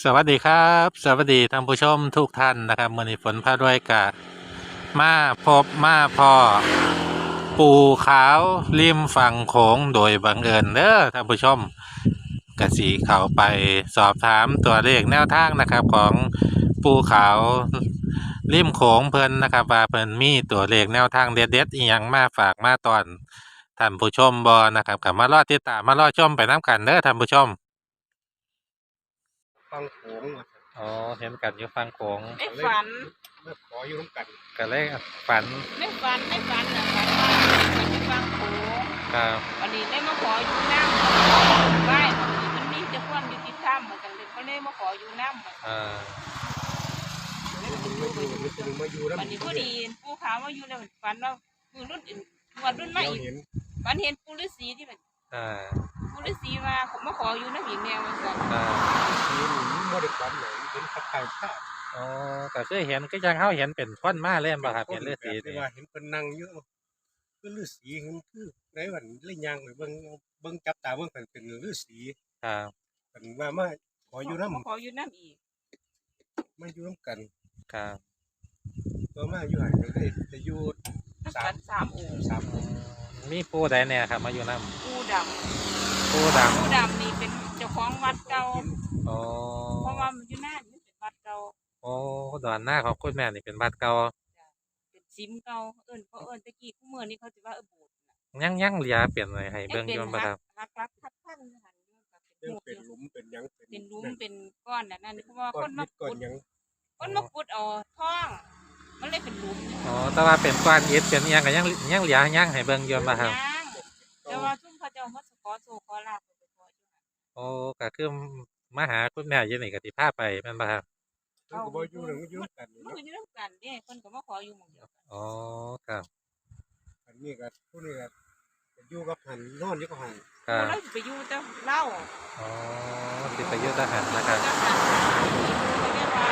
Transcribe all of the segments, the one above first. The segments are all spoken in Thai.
สวัสดีครับ สวัสดีท่านผู้ชมทุกท่านนะครับมื่อนี้ฝนพาด้วยกะมาพบมาพอ ปูขาวริมฝั่งโขงโดยบังเอิญเด้อท่านผู้ชมกสีเขาไปสอบถามตัวเลขแนวทางนะครับของปูขาวริมโขงเพิ่นนะครับว่าเพิ่นมีตัวเลขแนวทางเด็ดๆอีหยังมาฝากมาตอนท่านผู้ชมบอนะครับกับมารอติดตามมารอชมไปน้ำกันเด้อท่านผู้ชม ฟังโขงมาอ๋อเห็นกันอยู่ฟังโขงไม่ฝันเมื่อขออยู่ร่วมกันก็เลยฝันไม่ฝันไม่ฝันนะฝันว่าฝันไปฟังโขงครับวันนี้ได้มาขออยู่น้ำบ้านมันมีแต่ความยุติธรรมเหมือนกันเลยก็เลยมาขออยู่น้ำเออเลยมามาอยู่อยู่มาอยู่มาอยู่แล้ววันนี้พอดีผู้ขาวมาอยู่แล้วฝันว่ามือรุ่นอื่นวันรุ่นใหม่เราอีกเห็นฝันเห็นปู่ฤาษีที่แบบอ่า ปู่ฤาษีมาผมมาขออยู่น้ำหญิงแนวมาสั่นอ่าทีหนึ่งโมเดลความไหนเห็นขับถ่ายภาพอ๋อก็คือเห็นก็ยังเขาเห็นเป็นคนมาเล่นบ่ครับเห็นเลือดสีที่นี่ว่าเห็นคนนั่งเยอะคือฤาษีเห็นคือในวันเล่นยางไปเบิ่งเบิ่งจับตาเบิ่งเป็นเป็นฤาษีครับเป็นว่ามาขออยู่น้มาขออยู่น้ำอีกำมาอยู่ร่วมกันครับตัวมาอยู่ห่างเลยจะอยู่ฝันสามองค์สามอืมมีผู้ใดเนี่ยครับมาอยู่น้ปู่ดำ ผู้ดำปู่ดำนี่เป็นเจ้าของวัดเก่าำอ๋อเพราะว่ามันอยู่หน้านี่เป็นวัดเก่าโอ้ดอนหน้าของคุณแม่นี่เป็นบัตรเก่าเป็นซิมเก่าเอิ้นเขาเอิ้นตะกี้คู่มือนี่เขาสิว่าเออโบสถ์น่ะยังยังเหลียเปลี่ยนเลยให้เบิ่งเป็นอยนบ่ครับฮักรักทักพันอยู่หั่นอยู่กับเป็นยังหมู่เป็นอยู่หลุมเป็นหยังเป็นหลุมเป็นก้อนน่ะนั่นเพราะว่าก้คอนนนิมาดก้อขุนดหยังคนมาขุดเอาท้อง มันเลยเป็นหลุม อ๋อ แต่ว่าเป็นก้อนอิฐเป็นอิหยังก็ยังยังเหลียยังให้เบิ่งอยนบ่ครับย่ จ้ามาสขอโซขอลาบไปขออยู่หั่นโอ้ก็คือมาหาคุณแม่อยู่นี่ก็สิพาไปแม่นบ่ครับมันก็บ่อยู่หนึ่งอยู่ร่วมกันมันเนาะก็อยู่นำกันเด้เพิ่นก็มาขออยู่หมู่เดียวกันอ๋อครับอันนี้ก็ผู้นี้ก็อยู่กับหันนอนอยู่กับหันครัผู้บเราสิไปอยู่แต่เล่าอ๋อสิไปอยุทธหันนะครับเจ้าค่ะเขาเรียกว่า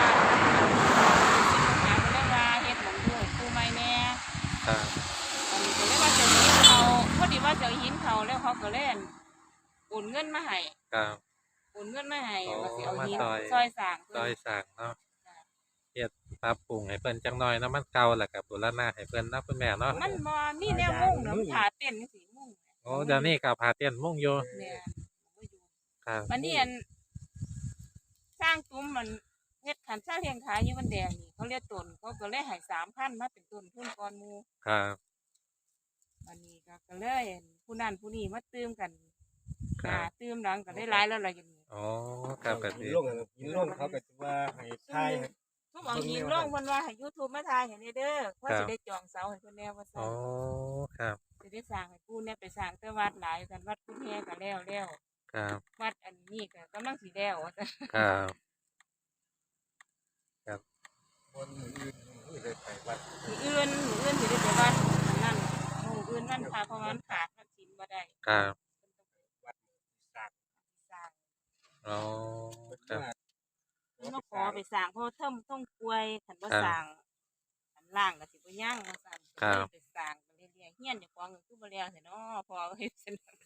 สิหาเขาเรียกว่าเฮ็ดหมองด้วยผู้ใหม่แน่ ครับ ว่าจะหินเขาแล้วเขาก็เล่นโอนเงินมาให้ครับโอนเงินมาให้อ๋อว่าสิเอาหินมาซอย ซอยสร้างซอยเพิ่นสั่งเนาะเฮ็ดปรับปรุงให้เพิ่นจังน้อยเนาะมันเก่าแล้วกับบูรณะให้เพิ่นเนาะคุณแม่เนาะมันบ่มีแนวมุ่งเนาะมันขาเต้นจังซี่มุ่งโอ้เดี๋ยวนี้ก็พาเต้นมุ่งอยู่เนี่ยบ่อยู่ ครับวันนี้อันสร้างตุ้มมันเฮ็ดขันซ่าเลี้ยงขายอยู่มันแดงนี่เขาเรียกต้นเขาก็เลยให้3,000มาเป็นต้นทุนก่อนหมู่ครับ วันนี้ก็ก็เลยผู้นั้นผู้นี้มาตื้มกันคอ่ารับตื้มหลังก็ได้หลายแล้วล่ะอย่างนี้อ๋อครับก็หิสินลงอะหินลงเขาก็จะว่าให้ทายให้ทุกเอาหินลงเพิ่นว่าให้ YouTube มาถ่ายให้แน่เด้อว่าสิได้จองเสาให้เพิ่นแน่ว่าซั่อ๋อนครับสิได้สร้างให้ปู่เนี่ยไปสร้างแต่วัดหลายกันวัดคุณแฮก็แล้วแล้วครับวัดอันนี้ก็กำลังสิแล้วว่าซั่นครับคนอื่นๆนี่เลยไปวัด มื้ออื่นมื้ออื่นสิได้ไปวัด อันนั้นมื้ออื่นมันพาเพราะว่ามันขาดมันสินบ่ได้ครับวัดสร้างสร้างอ๋อครับเพิ่นมาขอไปสร้างเพราะเทิงต้องกล้วยคันบ่ครับสร้างอันล่างก็สิบ่ยังว่าซั่นครับก็เลยไปสร้างไปเรื่อยๆเฮียนเจ้าของก็คือบ่แล้วแท้เนาะพอเฮ็ดซั่นครับ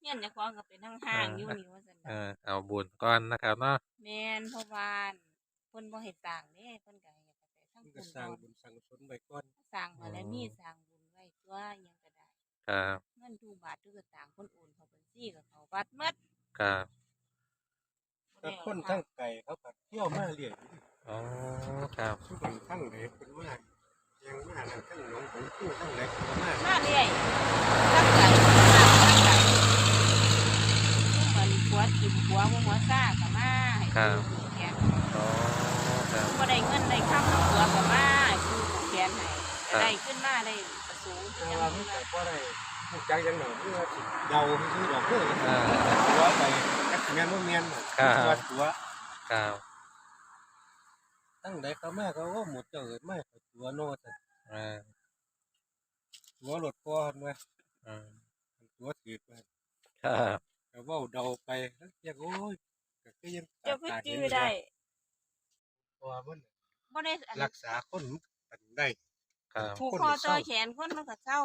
เฮียนเจ้าของก็เป็นห้างๆอยู่นี่ว่าซั่นเอน่ะอเอาบุญก่อนนะครับเนาะแม่นเพราะว่าเพิ่นบ่ให้สร้างเด้เพิ่นก็ให้แต่ทั้งมันคุก็ณสร้างก่อนบุญสร้างกุศลไว้ก่อน สร้างบารมีสร้างบุญไว้ ตัวอิหยังก็ได้ครับเงินทุกบาททุกสตางค์คนโอนเข้าบัญชีก็เข้าวัดหมดครับถ้าคนทั้งไก่เขาก็เที่ยวมาเรียนอ๋อครับทุกคนทั้งไหนเป็นมายังมานั่งทั้งหนองของผู้ทั้งไหนเป็นมามาเรื่อยตั้งใจมาตั้งใจทุกมันหัวจิ้มหัวหัวซ่าก็มาให้ผู้แขนอ๋อครับบ่ได้เงินได้คำหัวก็มาให้ผู้แขนให้ได้ขึ้นมาได้ประ สูงแต่ว่าเลมันยก็ได้ผู้จักยังหน่อยเพื่อสิเดาคือดอกเพื่ออ่าตัวไปจักแม่นบ่แม่นตัวตัวครับตั้งใดเขามาเขาก็หมดเจ้าเอิดมาเขาตัวโนดอ่าตัวรถก่อนว่าอืมตัวถือไปครับก็เว้าเดาไปแล้วอยกโอ้ยก็คือยังเจ้าคือจื้อได้เพราะว่ามันบ่ได้อันรักษาคนกันได้ ผูกคอต่อแขนคนมันก็เศร้า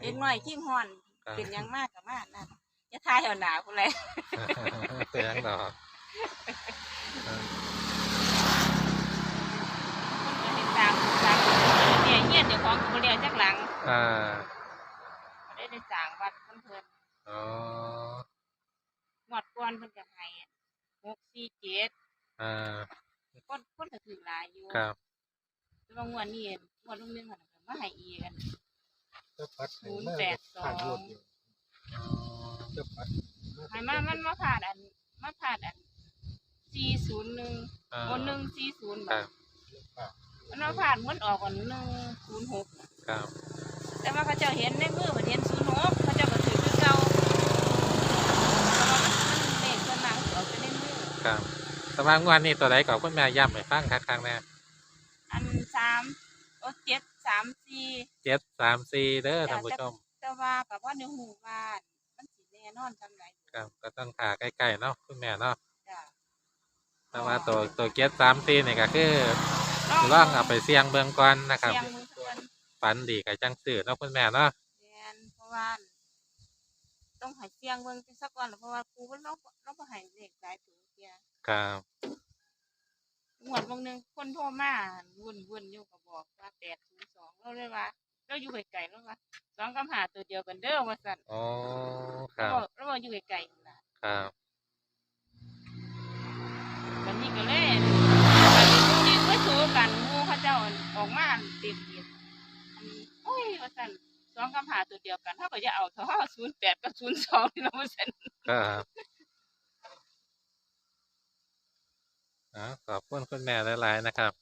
เด็กน่อยขี้ห่อนครับ เป็นยังมากกับมากนั่นอย่าทายเอาหนาคุณเลยเตือนหรอมันก็เห็นตามตามเนี่ยเงียบเดี๋ยวของกูเรียวจากหลังอ่าได้ได้สร้างวัดเพิ่นเพิ่นอ๋หมดก้อนเพื่อนก็ให้หกสี่เจ็ดอ่าค้คนก็ถือหลายอยู่ครับ แต่ว่างวดนี้งวดลงนึงหั่นก็มาให้อีกกันก็พัดให้ศูนย์มาแปดสองผ่านรถอยู่อ๋อก็พัดให้มามันมาผ่านอันมาผ่านอันสี่ศูนย์หนึ่งอ่าบนหนึ่งสี่ศูนย์คแบรับบมันมาผ่านมันออกก่อนหนึ่งศูนย์หกครับแต่ว่าเขาเจ้าเห็นในมือมันเห็นศูนย์หกเขาเจ้าก็ถือคือเก่าแต่ว่ามันมันเลขส่วนมากมันสิออกไปในมือ ครับสำหรับงวันนี้ตัวใดก่อนคุณแม่ย้ำให้ฟังครั้งแน่อันสามโอ้เจ็ดสามสี่เจ็ดสามสี่เด้อท่านผู้ชมแต่ว่ากับว่าในหูบ้านมันสิแน่นอนจำไหนครับก็ต้องหาใกล้ๆเนาะคุณแม่เนาะจ้ะแต่ว่าตัวตัวเจ็ดสามสี่นี่ก็คือลองเอาไปเสี่ยงเบิ่งก่อนนะครับเสียงมือเพื่อนฝันดีกับจังสื่อเนาะคุณแม่เนาะแม่นเพราะว่าต้องให้เสียงเบิ่งจังสักก่อนเพราะว่าครูมันเราเราบ่ให้เลขหลายตัวเที่ยครับ งวดบางหนึงคนโทรมาวุ่นๆอยู่ก็บอกว่า802เราเลยว่าเราอยู่ไกลๆแล้วว่าสองกับหาตัวเดียวกันเด้อว่าซั่นอ๋อคเรารับบอกเราบอกอยู่ไกลๆนั่นล่ะครับวันนี้ก็เลยอันนี้พวกนี้ก็สู้กันหมู่เขาเจ้าออกมาเต็มเต็มอันโอ้ยว่าซั่นสองกับหาตัวเดียวกันเฮาก็จะเอาเท่า08กับ02นี่ล่ะว่าซั่นครับอ๋อ ขอบคุณคุณแม่หลาย ๆ นะครับ